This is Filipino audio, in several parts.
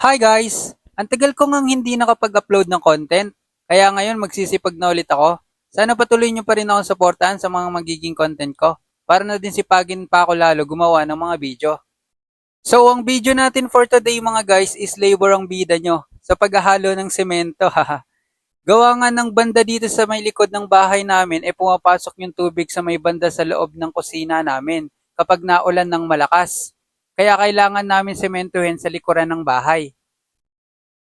Hi guys! Ang tagal ko ngang hindi nakapag-upload ng content, kaya ngayon magsisipag na ulit ako. Sana patuloy nyo pa rin akong supportahan sa mga magiging content ko, para na din sipagin pa ako lalo gumawa ng mga video. So, ang video natin for today mga guys is labor ang bida nyo sa paghahalo ng semento. Gawa nga ng banda dito sa may likod ng bahay namin, e pumapasok yung tubig sa may banda sa loob ng kusina namin kapag naulan ng malakas. Kaya kailangan namin sementohin sa likuran ng bahay.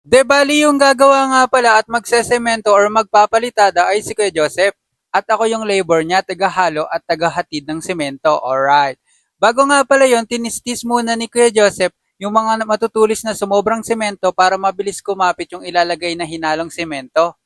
De bali yung gagawa nga pala at magsesemento or magpapalitada ay si Kuya Joseph. At ako yung labor niya, tagahalo at tagahatid ng semento. Alright. Bago nga pala yon, tinistis muna ni Kuya Joseph yung mga matutulis na sumobrang semento para mabilis kumapit yung ilalagay na hinalong semento.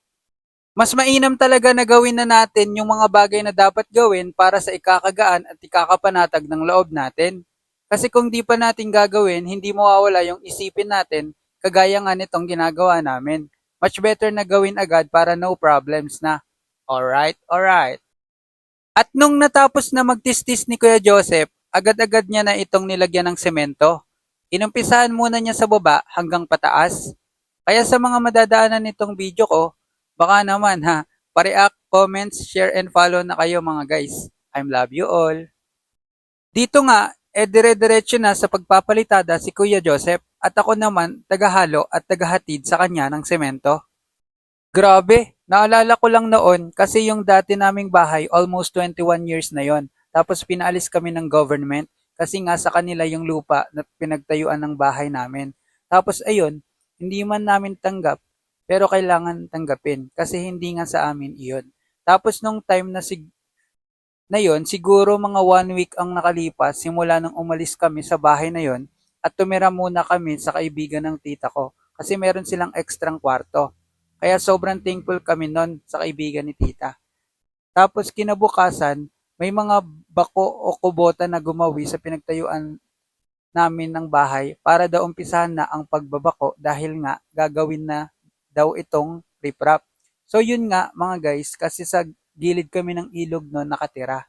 Mas mainam talaga na gawin na natin yung mga bagay na dapat gawin para sa ikakagaan at ikakapanatag ng loob natin. Kasi kung di pa natin gagawin, hindi mawawala yung isipin natin kagaya nga nitong ginagawa namin. Much better na gawin agad para no problems na. Alright, alright. At nung natapos na magtistis ni Kuya Joseph, agad-agad niya na itong nilagyan ng semento. Inumpisahan muna niya sa baba hanggang pataas. Kaya sa mga madadaanan nitong video ko, baka naman ha, pa-react, comments, share, and follow na kayo mga guys. I'm love you all. Dito nga, eh dire-diretso na sa pagpapalitada si Kuya Joseph at ako naman tagahalo at tagahatid sa kanya ng semento. Grabe, naalala ko lang noon kasi yung dati naming bahay almost 21 years na yon. Tapos pinaalis kami ng government kasi nga sa kanila yung lupa na pinagtayuan ng bahay namin. Tapos ayun, hindi man namin tanggap pero kailangan tanggapin kasi hindi nga sa amin iyon. Tapos nung time na sig na yon, siguro mga one week ang nakalipas simula nung umalis kami sa bahay na yon at tumira muna kami sa kaibigan ng tita ko kasi meron silang ekstrang kwarto. Kaya sobrang thankful kami nun sa kaibigan ni tita. Tapos kinabukasan, may mga bako o kubota na gumawi sa pinagtayuan namin ng bahay para daw umpisahan na ang pagbabako dahil nga gagawin na daw itong riprap. So yun nga mga guys, kasi sa gilid kami ng ilog noon nakatira.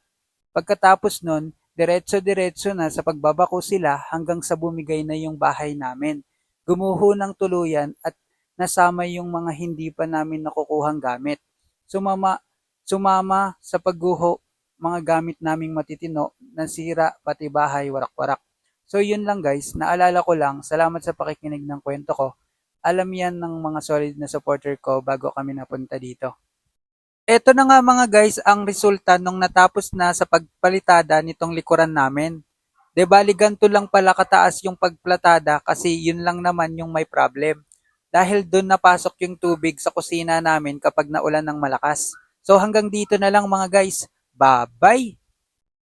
Pagkatapos nun, diretso-diretso na sa pagbabako sila hanggang sa bumigay na yung bahay namin. Gumuho ng tuluyan at nasama yung mga hindi pa namin nakukuhang gamit. Sumama, sumama sa pagguho mga gamit naming matitino, nasira, pati bahay, warak-warak. So yun lang guys, naalala ko lang, salamat sa pakikinig ng kwento ko. Alam yan ng mga solid na supporter ko bago kami napunta dito. Eto na nga mga guys ang resulta nung natapos na sa pagpalitada nitong likuran namin. De bali ganito lang pala kataas yung pagplatada kasi yun lang naman yung may problem. Dahil doon napasok yung tubig sa kusina namin kapag naulan ng malakas. So hanggang dito na lang mga guys. Bye-bye!